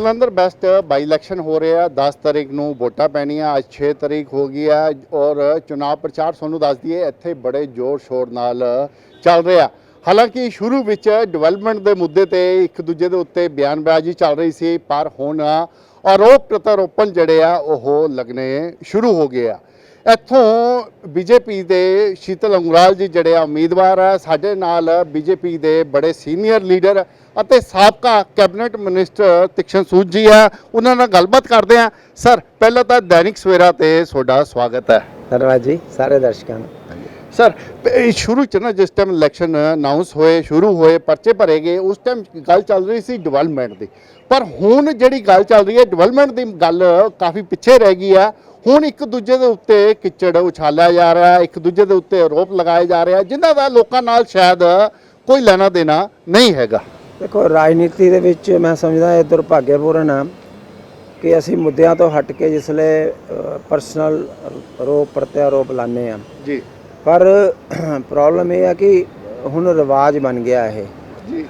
Jalandhar best ਬਾਈ election ਹੋ ਰਿਹਾ 10 ਤਰੀਕ ਨੂੰ ਵੋਟਾਂ ਪੈਣੀਆਂ, ਅੱਜ 6 ਤਰੀਕ ਹੋ ਗਈ ਹੈ ਔਰ ਚੁਣਾਵ ਪ੍ਰਚਾਰ ਤੁਹਾਨੂੰ ਦੱਸ ਦਈਏ, ਇੱਥੇ ਬੜੇ ਜ਼ੋਰ ਸ਼ੋਰ ਨਾਲ ਚੱਲ ਰਿਹਾ। ਹਾਲਾਂਕਿ ਸ਼ੁਰੂ ਵਿੱਚ ਡਿਵੈਲਪਮੈਂਟ ਦੇ ਮੁੱਦੇ ਤੇ ਇੱਕ ਦੂਜੇ ਦੇ ਉੱਤੇ ਬਿਆਨਬਾਜ਼ੀ ਚੱਲ ਰਹੀ ਸੀ, ਪਰ ਹੁਣ ਆਰੋਪ ਪ੍ਰਤੀਆਰੋਪਣ ਜਿਹੜੇ ਆ, ਉਹ ਲੱਗਣੇ ਸ਼ੁਰੂ ਹੋ ਗਏ ਆ। ਇੱਥੋਂ ਬੀਜੇਪੀ ਦੇ ਸ਼ੀਤਲ ਅੰਗਰਾਲ ਜੀ ਜਿਹੜੇ ਆ ਉਮੀਦਵਾਰ ਆ, ਸਾਡੇ ਨਾਲ ਬੀਜੇਪੀ ਦੇ ਬੜੇ ਸੀਨੀਅਰ ਲੀਡਰ ਅਤੇ ਸਾਬਕਾ ਕੈਬਨਿਟ ਮਿਨਿਸਟਰ ਤਿਕਸ਼ਨ ਸੂਦ ਜੀ ਆ ਉਹਨਾਂ ਨਾਲ ਗੱਲਬਾਤ ਕਰਦੇ ਆ ਸਰ ਪਹਿਲਾਂ ਤਾਂ ਦੈਨਿਕ ਸਵੇਰਾ ਤੇ ਤੁਹਾਡਾ ਸਵਾਗਤ ਹੈ। ਧੰਨਵਾਦ ਜੀ ਸਾਰੇ ਦਰਸ਼ਕਾਂ ਨੂੰ ਸਰ ਇਹ ਸ਼ੁਰੂ ਚ ਨਾ ਜਿਸ ਟਾਈਮ ਇਲੈਕਸ਼ਨ ਅਨਾਉਂਸ ਹੋਏ ਸ਼ੁਰੂ ਹੋਏ ਪਰਚੇ ਭਰੇ ਗਏ ਉਸ ਟਾਈਮ ਗੱਲ ਚੱਲ ਰਹੀ ਸੀ ਡਿਵੈਲਪਮੈਂਟ ਦੀ। ਪਰ ਹੁਣ ਜਿਹੜੀ ਗੱਲ ਚੱਲ ਰਹੀ ਹੈ ਡਿਵੈਲਪਮੈਂਟ ਦੀ ਗੱਲ ਕਾਫੀ ਪਿੱਛੇ ਰਹਿ ਗਈ ਆ ਹੁਣ ਇੱਕ ਦੂਜੇ ਦੇ ਉੱਤੇ ਕਿਚੜ ਉਛਾਲਿਆ ਜਾ ਰਿਹਾ ਇੱਕ ਦੂਜੇ ਦੇ ਉੱਤੇ ਆਰੋਪ ਲਗਾਏ ਜਾ ਰਿਹਾ ਜਿਨ੍ਹਾਂ ਦਾ ਲੋਕਾਂ ਨਾਲ ਸ਼ਾਇਦ ਕੋਈ ਲੈਣਾ ਦੇਣਾ ਨਹੀਂ ਹੈਗਾ। ਦੇਖੋ ਰਾਜਨੀਤੀ ਦੇ ਵਿੱਚ ਮੈਂ ਸਮਝਦਾ ਇਹ ਦੁਰਭਾਗਿਆਪੂਰਨ ਆ ਕਿ ਅਸੀਂ ਮੁੱਦਿਆਂ ਤੋਂ ਹਟ ਕੇ ਜਿਸਲੇ ਪਰਸਨਲ ਆਰੋਪ ਪ੍ਰਤਿਆਰੋਪ ਲਾਉਂਦੇ ਆ ਜੀ। ਪਰ ਪ੍ਰੋਬਲਮ ਇਹ ਆ ਕਿ ਹੁਣ ਰਿਵਾਜ ਬਣ ਗਿਆ ਇਹ। ਜੀ।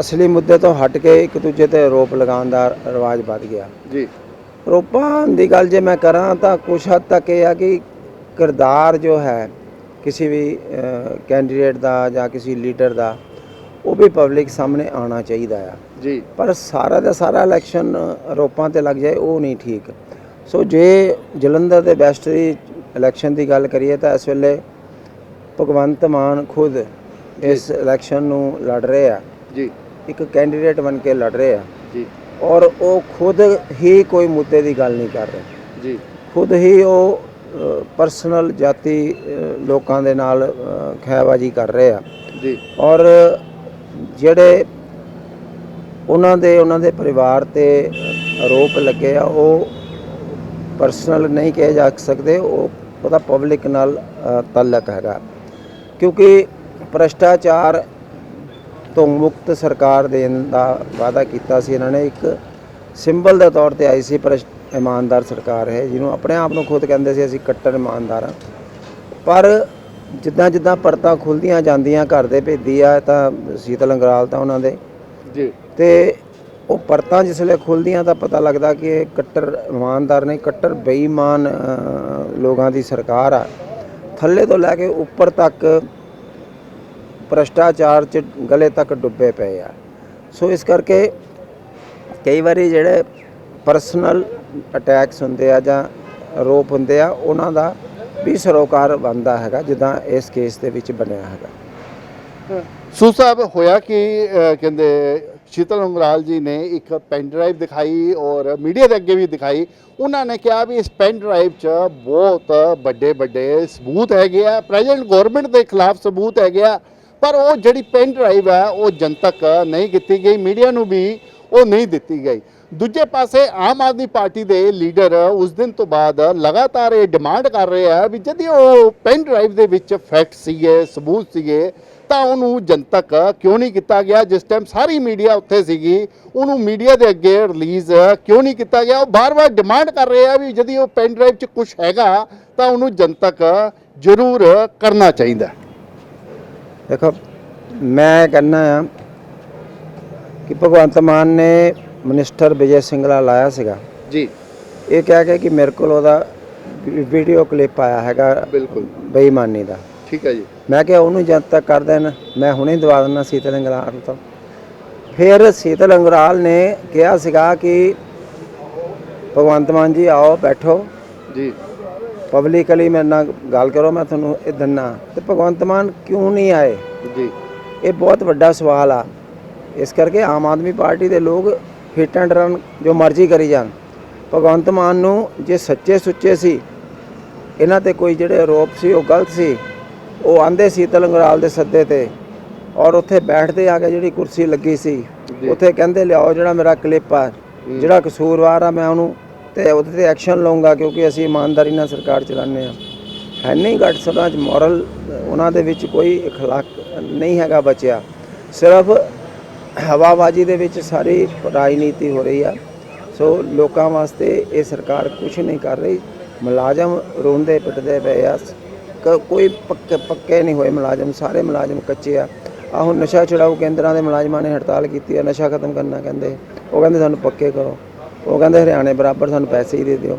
ਅਸਲੀ ਮੁੱਦੇ ਤੋਂ ਹਟ ਕੇ ਇੱਕ ਦੂਜੇ ਤੇ ਆਰੋਪ ਲਗਾਉਣ ਦਾ ਰਿਵਾਜ ਵੱਧ ਗਿਆ। ਜੀ। ਆਰੋਪਾਂ ਦੀ ਗੱਲ ਜੇ ਮੈਂ ਕਰਾਂ ਤਾਂ ਕੁਛ ਹੱਦ ਤੱਕ ਇਹ ਆ ਕਿ ਕਿਰਦਾਰ ਜੋ ਹੈ ਕਿਸੇ ਵੀ ਕੈਂਡੀਡੇਟ ਦਾ ਜਾਂ ਕਿਸੇ ਲੀਡਰ ਦਾ ਉਹ ਵੀ ਪਬਲਿਕ ਸਾਹਮਣੇ ਆਉਣਾ ਚਾਹੀਦਾ ਆ। ਜੀ। ਪਰ ਸਾਰਾ ਦਾ ਸਾਰਾ ਇਲੈਕਸ਼ਨ ਆਰੋਪਾਂ ਤੇ ਲੱਗ ਜਾਏ ਉਹ ਨਹੀਂ ਠੀਕ। ਸੋ ਜੇ ਜਲੰਧਰ ਦੇ ਬੈਸਟ ਦੀ ਇਲੈਕਸ਼ਨ ਦੀ ਗੱਲ ਕਰੀਏ ਤਾਂ ਇਸ ਵੇਲੇ ਭਗਵੰਤ ਮਾਨ ਖੁਦ ਇਸ ਇਲੈਕਸ਼ਨ ਨੂੰ ਲੜ ਰਹੇ ਆ। ਜੀ। ਇੱਕ ਕੈਂਡੀਡੇਟ ਬਣ ਕੇ ਲੜ ਰਹੇ ਆ। ਜੀ। ਔਰ ਉਹ ਖੁਦ ਹੀ ਕੋਈ ਮੁੱਦੇ ਦੀ ਗੱਲ ਨਹੀਂ ਕਰ ਰਹੇ। ਜੀ। ਖੁਦ ਹੀ ਉਹ ਪਰਸਨਲ ਜਾਤੀ ਲੋਕਾਂ ਦੇ ਨਾਲ ਅ, ਖਹਿਬਾਜ਼ੀ ਕਰ ਰਹੇ ਆ। ਜੀ। ਔਰ ਜਿਹੜੇ ਉਹਨਾਂ ਦੇ ਉਹਨਾਂ ਦੇ ਪਰਿਵਾਰ ਤੇ ਆਰੋਪ ਲੱਗੇ ਆ ਉਹ ਪਰਸਨਲ ਨਹੀਂ ਕਹੇ ਜਾ ਸਕਦੇ ਉਹ ਉਹਦਾ ਪਬਲਿਕ ਨਾਲ ਅ, ਹੈਗਾ। ਕਿਉਂਕਿ ਭ੍ਰਸ਼ਟਾਚਾਰ ਤੋਂ ਮੁਕਤ ਸਰਕਾਰ ਦੇਣ ਦਾ ਵਾਅਦਾ ਕੀਤਾ ਸੀ ਇਹਨਾਂ ਨੇ। ਇੱਕ ਸਿੰਬਲ ਦੇ ਤੌਰ ਤੇ ਆਈ ਸੀ ਭ੍ਰਸ਼ ਇਮਾਨਦਾਰ ਸਰਕਾਰ ਹੈ ਜਿਹਨੂੰ ਆਪਣੇ ਆਪ ਨੂੰ ਖੁਦ ਕਹਿੰਦੇ ਸੀ ਅਸੀਂ ਕੱਟੜ ਇਮਾਨਦਾਰ ਹਾਂ। ਪਰ ਜਿੱਦਾਂ ਜਿੱਦਾਂ ਪਰਤਾਂ ਖੁੱਲਦੀਆਂ ਜਾਂਦੀਆਂ ਘਰ ਦੇ ਭੇਦੀ ਆ ਤਾਂ ਸੀਤਲ ਅੰਗਰਾਲ ਤਾਂ ਉਹਨਾਂ ਦੇ। ਜੀ। ਤੇ ਉਹ ਪਰਤਾਂ ਜਿਸਲੇ ਖੁੱਲਦੀਆਂ ਤਾਂ ਪਤਾ ਲੱਗਦਾ ਕਿ ਇਹ ਕੱਟਰ ਇਮਾਨਦਾਰ ਨਹੀਂ ਕੱਟਰ ਬੇਈਮਾਨ ਲੋਕਾਂ ਦੀ ਸਰਕਾਰ ਆ। ਥੱਲੇ ਤੋਂ ਲੈ ਕੇ ਉੱਪਰ ਤੱਕ ਭ੍ਰਸ਼ਟਾਚਾਰ ਚ ਗਲੇ ਤੱਕ ਡੁੱਬੇ ਪਏ ਆ। ਸੋ ਇਸ ਕਰਕੇ ਕਈ ਵਾਰੀ ਜਿਹੜੇ ਪਰਸਨਲ ਅਟੈਕਸ ਹੁੰਦੇ ਆ ਜਾਂ ਆਰੋਪ ਹੁੰਦੇ ਆ ਉਹਨਾਂ ਦਾ ਵੀ ਸਰੋਕਾਰ ਬਣਦਾ ਹੈਗਾ, ਜਿੱਦਾਂ ਇਸ ਕੇਸ ਦੇ ਵਿੱਚ ਬਣਿਆ ਹੈਗਾ। ਸੂ ਸਾਹਿਬ, ਹੋਇਆ ਕਿ ਕਹਿੰਦੇ ਸ਼ੀਤਲ ਉਂਗਰਾਲ ਜੀ ਨੇ ਇੱਕ ਪੈਨ ਡਰਾਈਵ ਦਿਖਾਈ ਔਰ ਮੀਡੀਆ ਦੇ ਅੱਗੇ ਵੀ ਦਿਖਾਈ। ਉਹਨਾਂ ਨੇ ਕਿਹਾ ਵੀ ਇਸ ਪੈਨ ਡਰਾਈਵ 'ਚ ਬਹੁਤ ਵੱਡੇ ਵੱਡੇ ਸਬੂਤ ਹੈਗੇ ਆ ਪ੍ਰੈਜ਼ੈਂਟ ਗਵਰਨਮੈਂਟ ਦੇ ਖਿਲਾਫ ਸਬੂਤ ਹੈਗੇ ਆ, ਪਰ ਉਹ ਜਿਹੜੀ ਪੈਨ ਡਰਾਈਵ ਹੈ ਉਹ ਜਨਤਕ ਨਹੀਂ ਕੀਤੀ ਗਈ। ਮੀਡੀਆ ਨੂੰ ਵੀ ਉਹ ਨਹੀਂ ਦਿੱਤੀ ਗਈ। ਦੂਜੇ ਪਾਸੇ ਆਮ ਆਦਮੀ ਪਾਰਟੀ ਦੇ ਲੀਡਰ ਉਸ ਦਿਨ ਤੋਂ ਬਾਅਦ ਲਗਾਤਾਰ ਇਹ ਡਿਮਾਂਡ ਕਰ ਰਹੇ ਆ ਵੀ ਜਦ ਉਹ ਪੈਨ ਡਰਾਈਵ ਦੇ ਵਿੱਚ ਫੈਕਟ ਸੀਗੇ, ਸਬੂਤ ਸੀਗੇ, ਤਾਂ ਉਹਨੂੰ ਜਨਤਕ ਕਿਉਂ ਨਹੀਂ ਕੀਤਾ ਗਿਆ? ਜਿਸ ਟਾਈਮ ਸਾਰੀ ਮੀਡੀਆ ਉੱਥੇ ਸੀਗੀ, ਉਹਨੂੰ ਮੀਡੀਆ ਦੇ ਅੱਗੇ ਰਿਲੀਜ਼ ਕਿਉਂ ਨਹੀਂ ਕੀਤਾ ਗਿਆ? ਉਹ ਬਾਰ-ਬਾਰ ਡਿਮਾਂਡ ਕਰ ਰਹੇ ਆ ਵੀ ਜਦ ਉਹ ਪੈਨ ਡਰਾਈਵ 'ਚ ਕੁਝ ਹੈਗਾ, ਤਾਂ ਉਹਨੂੰ ਜਨਤਕ ਜ਼ਰੂਰ ਕਰਨਾ ਚਾਹੀਦਾ। ਦੇਖੋ, ਮੈਂ ਕਹਿੰਦਾ ਆ ਕਿ ਭਗਵੰਤ ਮਾਨ ਨੇ ਮਿਨਿਸਟਰ ਵਿਜੇ ਸਿੰਗਲਾ ਲਾਇਆ ਸੀਗਾ। ਜੀ। ਇਹ ਕਹਿ ਕੇ ਕਿ ਮੇਰੇ ਕੋਲ ਉਹਦਾ ਵੀਡੀਓ ਕਲਿੱਪ ਆਇਆ ਹੈਗਾ ਬਿਲਕੁਲ। ਬੇਈਮਾਨੀ ਦਾ। ਠੀਕ ਹੈ ਜੀ। ਮੈਂ ਕਿਹਾ ਉਹਨੂੰ ਜਦ ਤੱਕ ਕਰ ਦੇਣ ਮੈਂ ਹੁਣੇ ਦਵਾ ਦਿੰਦਾ ਸੀਤਲ ਅੰਗਰਾਲ ਤੋਂ। ਫਿਰ ਸੀਤਲ ਅੰਗਰਾਲ ਨੇ ਕਿਹਾ ਸੀਗਾ ਕਿ ਭਗਵੰਤ ਮਾਨ ਜੀ ਆਓ ਬੈਠੋ। ਜੀ। ਪਬਲਿਕਲੀ ਮੇਰੇ ਨਾਲ ਗੱਲ ਕਰੋ ਮੈਂ ਤੁਹਾਨੂੰ ਇਹ ਦਿੰਨਾ। ਤੇ ਭਗਵੰਤ ਮਾਨ ਕਿਉਂ ਨਹੀਂ ਆਏ? ਜੀ। ਇਹ ਬਹੁਤ ਵੱਡਾ ਸਵਾਲ ਆ। ਇਸ ਕਰਕੇ ਆਮ ਆਦਮੀ ਪਾਰਟੀ ਦੇ ਲੋਕ ਹਿੱਟ ਐਂਡ ਰਨ ਜੋ ਮਰਜ਼ੀ ਕਰੀ ਜਾਣ ਭਗਵੰਤ ਮਾਨ ਨੂੰ ਜੇ ਸੱਚੇ ਸੁੱਚੇ ਸੀ ਇਹਨਾਂ ਤੇ ਕੋਈ ਜਿਹੜੇ ਆਰੋਪ ਸੀ ਉਹ ਗਲਤ ਸੀ ਉਹ ਆਂਦੇ ਸੀ ਤਲੰਗਰਾਲ ਦੇ ਸੱਦੇ ਤੇ ਔਰ ਉੱਥੇ ਬੈਠਦੇ ਆ ਕੇ ਜਿਹੜੀ ਕੁਰਸੀ ਲੱਗੀ ਸੀ ਜੀ। ਉੱਥੇ ਕਹਿੰਦੇ ਲਿਆਓ ਜਿਹੜਾ ਮੇਰਾ ਕਲਿੱਪ ਆ ਜਿਹੜਾ ਕਸੂਰਵਾਰ ਆ ਮੈਂ ਉਹਨੂੰ ਤੇ ਉਹਦੇ ਤੇ ਐਕਸ਼ਨ ਲਵਾਂਗਾ ਕਿਉਂਕਿ ਅਸੀਂ ਇਮਾਨਦਾਰੀ ਨਾਲ ਸਰਕਾਰ ਚਲਾਉਂਦੇ ਆ ਹੈ ਨਹੀਂ ਘੱਟ ਸਭਾ ਚ ਮੋਰਲ ਉਹਨਾਂ ਦੇ ਵਿੱਚ ਕੋਈ اخلاق ਨਹੀਂ ਹੈਗਾ ਬਚਿਆ ਸਿਰਫ ਹਵਾਬਾਜੀ ਦੇ ਵਿੱਚ ਸਾਰੀ ਰਾਜਨੀਤੀ ਹੋ ਰਹੀ ਆ। ਸੋ ਲੋਕਾਂ ਵਾਸਤੇ ਇਹ ਸਰਕਾਰ ਕੁਝ ਨਹੀਂ ਕਰ ਰਹੀ। ਮੁਲਾਜ਼ਮ ਰੋਂਦੇ ਪਿੱਟਦੇ ਪਏ ਆ। ਕ- ਕੋਈ ਪੱਕੇ ਪੱਕੇ ਨਹੀਂ ਹੋਏ ਮੁਲਾਜ਼ਮ, ਸਾਰੇ ਮੁਲਾਜ਼ਮ ਕੱਚੇ ਆ। ਆਹ ਹੁਣ ਨਸ਼ਾ ਛੁਡਾਊ ਕੇਂਦਰਾਂ ਦੇ ਮੁਲਾਜ਼ਮਾਂ ਨੇ ਹੜਤਾਲ ਕੀਤੀ ਆ, ਨਸ਼ਾ ਖਤਮ ਕਰਨਾ ਕਹਿੰਦੇ। ਉਹ ਕਹਿੰਦੇ ਸਾਨੂੰ ਪੱਕੇ ਕਰੋ। ਉਹ ਕਹਿੰਦੇ ਹਰਿਆਣੇ ਬਰਾਬਰ ਸਾਨੂੰ ਪੈਸੇ ਹੀ ਦੇ ਦਿਓ।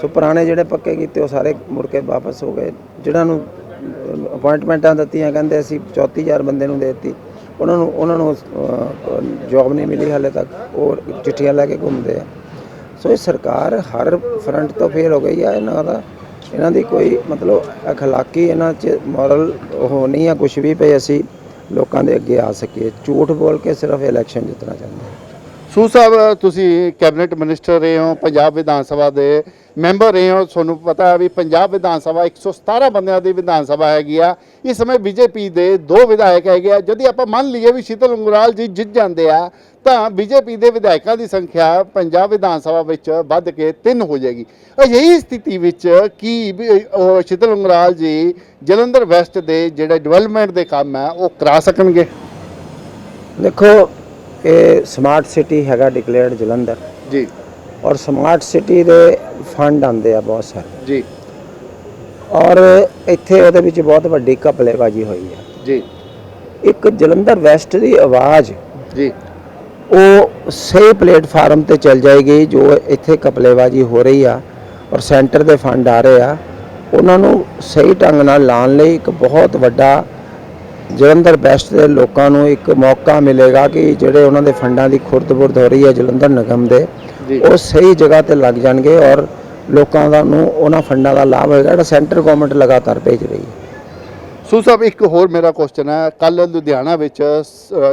ਸੋ ਪੁਰਾਣੇ ਜਿਹੜੇ ਪੱਕੇ ਕੀਤੇ, ਉਹ ਸਾਰੇ ਮੁੜ ਕੇ ਵਾਪਸ ਹੋ ਗਏ। ਜਿਹੜਾ ਨੂੰ ਅਪਾਇੰਟਮੈਂਟਾਂ ਦਿੱਤੀਆਂ, ਕਹਿੰਦੇ ਅਸੀਂ 34000 ਬੰਦੇ ਨੂੰ ਦੇ ਦਿੱਤੀ। ਉਹਨਾਂ ਨੂੰ ਉਹਨਾਂ ਨੂੰ ਜੌਬ ਨਹੀਂ ਮਿਲੀ ਹਾਲੇ ਤੱਕ। ਉਹ ਚਿੱਠੀਆਂ ਲੈ ਕੇ ਘੁੰਮਦੇ ਆ। ਸੋ ਇਹ ਸਰਕਾਰ ਹਰ ਫਰੰਟ ਤੋਂ ਫੇਲ ਹੋ ਗਈ ਆ ਇਹਨਾਂ ਦਾ। ਇਹਨਾਂ ਦੀ ਕੋਈ ਮਤਲਬ ਅਖਲਾਕੀ ਇਹਨਾਂ 'ਚ ਮੋਰਲ ਉਹ ਨਹੀਂ ਆ ਕੁਝ ਵੀ ਪਈ ਅਸੀਂ ਲੋਕਾਂ ਦੇ ਅੱਗੇ ਆ ਸਕੀਏ। ਝੂਠ ਬੋਲ ਕੇ ਸਿਰਫ ਇਲੈਕਸ਼ਨ ਜਿੱਤਣਾ ਚਾਹੁੰਦੇ ਸੂ ਸਾਹਿਬ ਤੁਸੀਂ ਕੈਬਨਿਟ ਮਿਨਿਸਟਰ ਰਹੇ ਹੋ ਪੰਜਾਬ ਵਿਧਾਨ ਸਭਾ ਦੇ ਮੈਂਬਰ ਰਹੇ ਹੋ। ਤੁਹਾਨੂੰ ਪਤਾ ਹੈ ਵੀ ਪੰਜਾਬ ਵਿਧਾਨ ਸਭਾ 117 ਬੰਦਿਆਂ ਦੀ ਵਿਧਾਨ ਸਭਾ ਹੈਗੀ ਆ। ਇਸ ਸਮੇਂ ਬੀਜੇਪੀ ਦੇ ਦੋ ਵਿਧਾਇਕ ਹੈਗੇ ਆ। যদি ਆਪਾਂ ਮੰਨ ਲਈਏ ਵੀ ਸ਼ੀਤਲ ਅੰਗਰਾਲ ਜੀ ਜਿੱਤ ਜਾਂਦੇ ਆ ਤਾਂ ਬੀਜੇਪੀ ਦੇ ਵਿਧਾਇਕਾਂ ਦੀ ਸੰਖਿਆ ਪੰਜਾਬ ਵਿਧਾਨ ਸਭਾ ਵਿੱਚ ਵੱਧ ਕੇ ਤਿੰਨ ਹੋ ਜਾਏਗੀ। ਅਜਿਹੀ ਸਥਿਤੀ ਵਿੱਚ ਕੀ ਵੀ, ਸ਼ੀਤਲ ਅੰਗਰਾਲ ਜੀ ਜਲੰਧਰ ਵੈਸਟ ਦੇ ਜਿਹੜੇ ਡਿਵੈਲਪਮੈਂਟ ਦੇ ਕੰਮ ਹੈ ਉਹ ਕਰਾ ਸਕਣਗੇ? ਦੇਖੋ ਇਹ ਸਮਾਰਟ ਸਿਟੀ ਹੈਗਾ ਡਿਕਲੇਅਰਡ ਜਲੰਧਰ। ਜੀ। ਔਰ ਸਮਾਰਟ ਸਿਟੀ ਦੇ ਫੰਡ ਆਉਂਦੇ ਆ ਬਹੁਤ ਸਾਰੇ। ਜੀ। ਔਰ ਇੱਥੇ ਉਹਦੇ ਵਿੱਚ ਬਹੁਤ ਵੱਡੀ ਘਪਲੇਬਾਜ਼ੀ ਹੋਈ ਹੈ। ਜੀ। ਇੱਕ ਜਲੰਧਰ ਵੈਸਟ ਦੀ ਆਵਾਜ਼ ਜੀ। ਉਹ ਸਹੀ ਪਲੇਟਫਾਰਮ ਤੇ ਚੱਲ ਜਾਏਗੀ ਜੋ ਇੱਥੇ ਕਪਲੇਬਾਜ਼ੀ ਹੋ ਰਹੀ ਆ ਔਰ ਸੈਂਟਰ ਦੇ ਫੰਡ ਆ ਰਹੇ ਆ। ਉਹਨਾਂ ਨੂੰ ਸਹੀ ਢੰਗ ਨਾਲ ਲਾਉਣ ਲਈ ਇੱਕ ਬਹੁਤ ਵੱਡਾ ਜਲੰਧਰ ਵੈਸਟ ਦੇ ਲੋਕਾਂ ਨੂੰ ਇੱਕ ਮੌਕਾ ਮਿਲੇਗਾ ਕਿ ਜਿਹੜੇ ਉਹਨਾਂ ਦੇ ਫੰਡਾਂ ਦੀ ਖੁਰਦ-ਬੁਰਦ ਹੋ ਰਹੀ ਹੈ ਜਲੰਧਰ ਨਿਗਮ ਦੇ ਉਹ ਸਹੀ ਜਗ੍ਹਾ ਤੇ ਲੱਗ ਜਾਣਗੇ ਔਰ ਲੋਕਾਂ ਦਾ ਨੂੰ ਉਹਨਾਂ ਫੰਡਾਂ ਦਾ ਲਾਭ ਹੋਏਗਾ। ਜਿਹੜਾ ਸੈਂਟਰ ਗਵਰਨਮੈਂਟ ਲਗਾਤਾਰ ਭੇਜ ਰਹੀ ਹੈ। ਸੋ ਸਾਹਿਬ ਇੱਕ ਹੋਰ ਮੇਰਾ ਕੁਐਸਚਨ ਹੈ। ਕੱਲ ਲੁਧਿਆਣਾ ਵਿੱਚ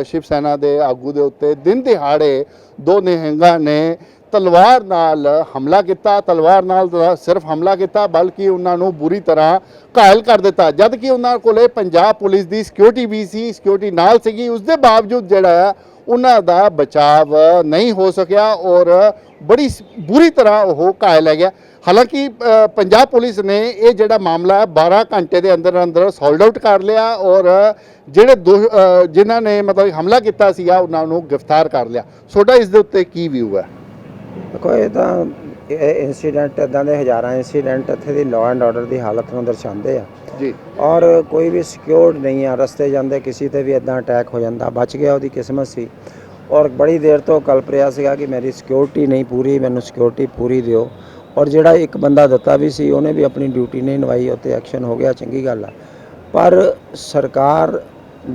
ਸ਼ਿਵ ਸੈਨਾ ਦੇ ਆਗੂ ਦੇ ਉੱਤੇ ਦਿਨ ਦਿਹਾੜੇ ਦੋ ਨਿਹੰਗਾਂ ਨੇ ਤਲਵਾਰ ਨਾਲ ਹਮਲਾ ਕੀਤਾ, ਤਲਵਾਰ ਨਾਲ ਸਿਰਫ ਹਮਲਾ ਕੀਤਾ, ਬਲਕਿ ਉਹਨਾਂ ਨੂੰ ਬੁਰੀ ਤਰ੍ਹਾਂ ਘਾਇਲ ਕਰ ਦਿੱਤਾ। ਜਦ ਕਿ ਉਹਨਾਂ ਕੋਲੇ ਪੰਜਾਬ ਪੁਲਿਸ ਦੀ ਸਿਕਿਉਰਿਟੀ ਵੀ ਸੀ ਸਿਕਿਉਰਿਟੀ ਨਾਲ ਸੀਗੀ। ਉਸ ਦੇ ਬਾਵਜੂਦ ਜਿਹੜਾ ਹੈ, ਉਹਨਾਂ ਦਾ ਬਚਾਵ ਨਹੀਂ ਹੋ ਸਕਿਆ ਔਰ ਬੜੀ ਬੁਰੀ ਤਰ੍ਹਾਂ ਉਹ ਘਾਇਲ ਹੈ ਗਿਆ। ਹਾਲਾਂਕਿ ਪੰਜਾਬ ਪੁਲਿਸ ਨੇ ਇਹ ਜਿਹੜਾ ਮਾਮਲਾ ਹੈ 12 ਘੰਟੇ ਦੇ ਅੰਦਰ ਅੰਦਰ ਸੋਲਡ ਆਊਟ ਕਰ ਲਿਆ ਔਰ ਜਿਹੜੇ ਦੋ- ਜਿਨ੍ਹਾਂ ਨੇ ਮਤਲਬ ਹਮਲਾ ਕੀਤਾ ਸੀਗਾ, ਉਹਨਾਂ ਨੂੰ ਗ੍ਰਿਫਤਾਰ ਕਰ ਲਿਆ। ਤੁਹਾਡਾ ਇਸ ਦੇ ਉੱਤੇ ਕੀ ਵਿਊ ਹੈ? ਦੇਖੋ ਇਹ ਤਾਂ ਇਹ ਇਨਸੀਡੈਂਟ ਇਦਾਂ ਦੇ ਹਜ਼ਾਰਾਂ ਇਨਸੀਡੈਂਟ ਇੱਥੇ ਦੀ ਲਾਅ ਐਂਡ ਆਰਡਰ ਦੀ ਹਾਲਤ ਨੂੰ ਦਰਸਾਉਂਦੇ ਆ। ਜੀ। ਔਰ ਕੋਈ ਵੀ ਸਿਕਿਉਰਡ ਨਹੀਂ ਆ ਰਸਤੇ ਜਾਂਦੇ ਕਿਸੇ ਤੇ ਵੀ ਇਦਾਂ ਅਟੈਕ ਹੋ ਜਾਂਦਾ ਬਚ ਗਿਆ ਉਹਦੀ ਕਿਸਮਤ ਸੀ। ਔਰ ਬੜੀ ਦੇਰ ਤੋਂ ਕਲਪ ਰਿਹਾ ਸੀਗਾ ਕਿ ਮੇਰੀ ਸਿਕਿਉਰਿਟੀ ਨਹੀਂ ਪੂਰੀ ਮੈਨੂੰ ਸਿਕਿਉਰਿਟੀ ਪੂਰੀ ਦਿਓ। ਔਰ ਜਿਹੜਾ ਇੱਕ ਬੰਦਾ ਦਿੱਤਾ ਵੀ ਸੀ ਉਹਨੇ ਵੀ ਆਪਣੀ ਡਿਊਟੀ ਨਹੀਂ ਨਿਭਾਈ ਉੱਤੇ ਐਕਸ਼ਨ ਹੋ ਗਿਆ ਚੰਗੀ ਗੱਲ ਆ। ਪਰ ਸਰਕਾਰ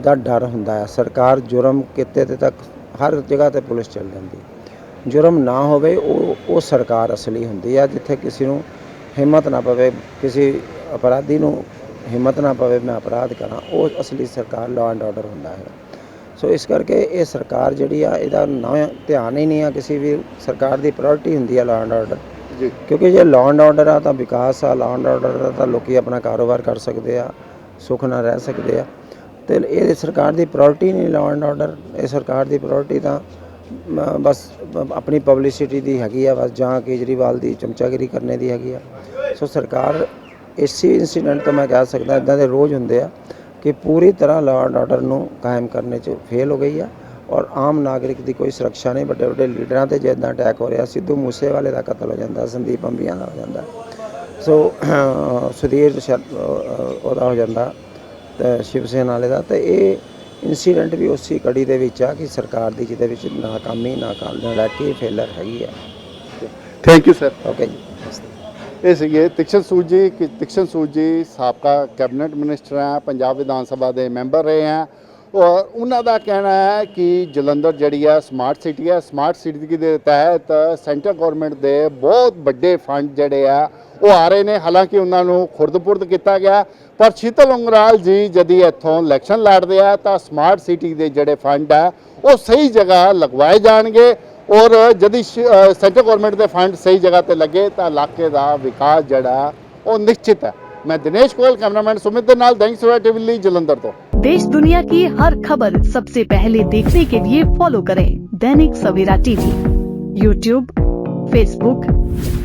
ਦਾ ਡਰ ਹੁੰਦਾ ਹੈ ਸਰਕਾਰ ਜੁਰਮ ਕਿਤੇ ਤੇ ਤੱਕ ਹਰ ਜਗ੍ਹਾ ਤੇ ਪੁਲਿਸ ਚੱਲ ਜਾਂਦੀ। ਜੁਰਮ ਨਾ ਹੋਵੇ ਉਹ ਉਹ ਸਰਕਾਰ ਅਸਲੀ ਹੁੰਦੀ ਆ ਜਿੱਥੇ ਕਿਸੇ ਨੂੰ ਹਿੰਮਤ ਨਾ ਪਵੇ ਕਿਸੇ ਅਪਰਾਧੀ ਨੂੰ ਹਿੰਮਤ ਨਾ ਪਵੇ ਮੈਂ ਅਪਰਾਧ ਕਰਾਂ ਉਹ ਅਸਲੀ ਸਰਕਾਰ ਲਾਅ ਐਂਡ ਆਰਡਰ ਹੁੰਦਾ ਹੈ। ਸੋ ਇਸ ਕਰਕੇ ਇਹ ਸਰਕਾਰ ਜਿਹੜੀ ਆ ਇਹਦਾ ਨਾ ਧਿਆਨ ਹੀ ਨਹੀਂ ਆ ਕਿਸੇ ਵੀ ਸਰਕਾਰ ਦੀ ਪ੍ਰਾਇੋਰਟੀ ਹੁੰਦੀ ਆ ਲਾਅ ਐਂਡ ਆਰਡਰ ਜੀ। ਕਿਉਂਕਿ ਜੇ ਲਾਅ ਐਂਡ ਆਰਡਰ ਆ ਤਾਂ ਵਿਕਾਸ ਆ ਲਾਅ ਐਂਡ ਆਰਡਰ ਦਾ ਤਾਂ ਲੋਕੀ ਆਪਣਾ ਕਾਰੋਬਾਰ ਕਰ ਸਕਦੇ ਆ ਸੁੱਖ ਨਾਲ ਰਹਿ ਸਕਦੇ ਆ। ਤੇ ਇਹ ਸਰਕਾਰ ਦੀ ਪ੍ਰਾਇੋਰਟੀ ਨਹੀਂ ਲਾਅ ਐਂਡ ਆਰਡਰ ਇਹ ਸਰਕਾਰ ਦੀ ਪ੍ਰਾਇੋਰਟੀ ਤਾਂ ਬਸ ਆਪਣੀ ਪਬਲਿਸਿਟੀ ਦੀ ਹੈਗੀ ਆ, ਬਸ ਜਾਂ ਕੇਜਰੀਵਾਲ ਦੀ, ਚਮਚਾਗਿਰੀ ਕਰਨੇ ਦੀ ਹੈਗੀ ਆ। ਸੋ ਸਰਕਾਰ ਇਸੇ ਇਨਸੀਡੈਂਟ ਤੋਂ ਮੈਂ ਕਹਿ ਸਕਦਾ ਇਦਾਂ ਦੇ ਰੋਜ਼ ਹੁੰਦੇ ਆ ਕਿ ਪੂਰੀ ਤਰ੍ਹਾਂ ਲਾਅ ਐਂਡ ਆਰਡਰ ਨੂੰ ਕਾਇਮ ਕਰਨੇ 'ਚ ਫੇਲ ਹੋ ਗਈ ਆ ਔਰ ਆਮ ਨਾਗਰਿਕ ਦੀ ਕੋਈ ਸੁਰੱਖਿਆ ਨਹੀਂ, ਵੱਡੇ ਵੱਡੇ ਲੀਡਰਾਂ ਤੇ ਜਿੱਦਾਂ ਅਟੈਕ ਹੋ ਰਿਹਾ, ਸਿੱਧੂ ਮੂਸੇਵਾਲੇ ਦਾ ਕਤਲ ਹੋ ਜਾਂਦਾ, ਸੰਦੀਪ ਅੰਬੀਆਂ ਦਾ ਹੋ ਜਾਂਦਾ। ਸੋ ਸੁਧੀਰ ਸ਼ਰ- ਉਹਦਾ ਹੋ ਜਾਂਦਾ, ਤੇ ਸ਼ਿਵ ਸੈਨਾ ਵਾਲੇ ਦਾ, ਤੇ ਇਹ ਇਨਸੀਡੈਂਟ ਵੀ ਉਸੇ ਕੜੀ ਦੇ ਵਿੱਚ ਆ ਕਿ ਸਰਕਾਰ ਦੀ ਜਿਹਦੇ ਵਿੱਚ ਨਾਕਾਮੀ ਨਾਕਾਮ ਨਲਾਇਕੀ ਫੇਲਰ ਹੈਗੀ ਆ। ਥੈਂਕ ਯੂ ਸਰ ਓਕੇ ਜੀ ਇਹ ਸੀਗੇ ਤਿਕਸ਼ਨ ਸੂਦ ਜੀ ਕਿ ਤਿਕਸ਼ਨ ਸੂਦ ਜੀ ਸਾਬਕਾ ਕੈਬਨਿਟ ਮਿਨਿਸਟਰ ਹੈ ਪੰਜਾਬ ਵਿਧਾਨ ਸਭਾ ਦੇ ਮੈਂਬਰ ਰਹੇ ਹੈ। ਔਰ ਉਹਨਾਂ ਦਾ ਕਹਿਣਾ ਹੈ ਕਿ ਜਲੰਧਰ ਜਿਹੜੀ ਹੈ ਸਮਾਰਟ ਸਿਟੀ ਹੈ ਸਮਾਰਟ ਸਿਟੀ ਦੇ ਤਹਿਤ ਸੈਂਟਰ ਗਵਰਨਮੈਂਟ ਦੇ ਬਹੁਤ ਵੱਡੇ ਫੰਡ ਜਿਹੜੇ ਆ ਉਹ ਆ ਰਹੇ ਨੇ ਹਾਲਾਂਕਿ ਉਹਨਾਂ ਨੂੰ ਖੁਰਦ-ਪੁਰਦ ਕੀਤਾ ਗਿਆ ਪਰ ਸ਼ੀਤਲ ਉਂਗਰਾਲ ਜੀ ਜਦੀ ਇੱਥੋਂ ਇਲੈਕਸ਼ਨ ਲੜਦੇ ਆ ਤਾਂ ਸਮਾਰਟ ਸਿਟੀ ਦੇ ਜਿਹੜੇ ਫੰਡ ਆ ਉਹ ਸਹੀ ਜਗ੍ਹਾ ਲਗਵਾਏ ਜਾਣਗੇ ਔਰ ਜਦੀ ਸ਼- ਅ, ਸੈਂਟਰ ਗਵਰਨਮੈਂਟ ਦੇ ਫੰਡ ਸਹੀ ਜਗ੍ਹਾ ਤੇ ਲੱਗੇ ਤਾਂ ਇਲਾਕੇ ਦਾ ਵਿਕਾਸ ਜਿਹੜਾ ਉਹ ਨਿਸ਼ਚਿਤ ਹੈ ਮੈਂ ਦਿਨੇਸ਼ ਕੋਲ ਕੈਮਰਾਮੈਨ ਸੁਮਿਤ ਦੇ ਨਾਲ ਦੈਂਕ ਸਵੇਰਾ ਟੀਵੀ ਲਈ ਜਲੰਧਰ ਤੋਂ देश दुनिया की हर खबर सबसे पहले देखने के लिए फॉलो करें Dainik Savera TV YouTube Facebook